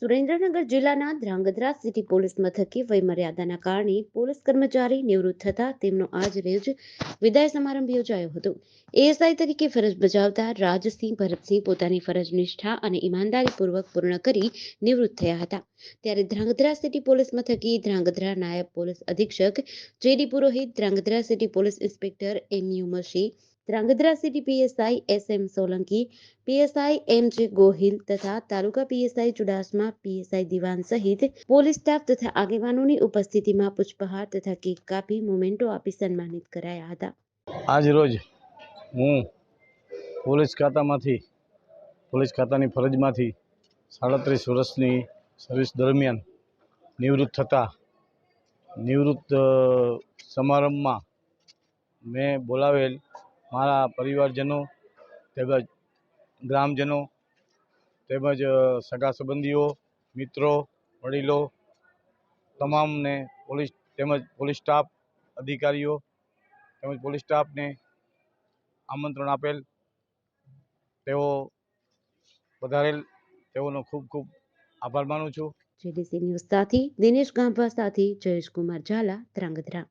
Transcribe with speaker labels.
Speaker 1: સુરેન્દ્રનગર જિલ્લાના Dhrangadhra city police મથકે વયમર્યાદાના કારણે પોલીસ કર્મચારી નિવૃત્ત થતા તેમનો આજ રોજ વિદાય સમારંભ યોજાયો હતો. એએસઆઈ તરીકે ફરજ બજાવતા રાજસિંહ ભરતસિંહ પોતાની ફરજ નિષ્ઠા અને ઈમાનદારીપૂર્વક પૂર્ણ કરી નિવૃત્ત થયા હતા. ત્યારે ધ્રાંગધ્રા સિટી પોલીસ મથકે ધ્રાંગધ્રા નાયબ પોલીસ અધિક્ષક JD Purohit, Dhrangadhra city police inspector M U Mashi Dhrangadhra city PSI S M Solanki PSI M J Gohil તથા તાલુકા પીએસઆઈ ચુડાસમા પીએસઆઈ દિવાન સહિત પોલીસ સ્ટાફ તથા આગેવાનોની ઉપસ્થિતિમાં પુષ્પહાર તથા કેક કાપી મોમેન્ટો આપી સન્માનિત કરાયા હતા
Speaker 2: આજ રોજ હું પોલીસ ખાતામાંથી પોલીસ ખાતાની ફરજમાંથી સાડત્રીસ વર્ષની સર્વિસ દરમિયાન નિવૃત્ત થતા નિવૃત્ત સમારંભમાં મેં બોલાવેલ મારા પરિવારજનો તેમજ ગ્રામજનો તેમજ સગા સંબંધીઓ, મિત્રો, વડીલો, તમામને પોલીસ, તેમજ પોલીસ સ્ટાફ, અધિકારીઓ, તેમજ પોલીસ સ્ટાફને આમંત્રણ આપેલ. તેઓ વધારેલ તેઓનો ખૂબ ખૂબ આભાર માનું છું.
Speaker 1: જેડીસી ન્યૂઝ સાથી દિનેશ ગાંભા સાથે જયેશ કુમાર ઝાલા, ધ્રાંગધ્રા.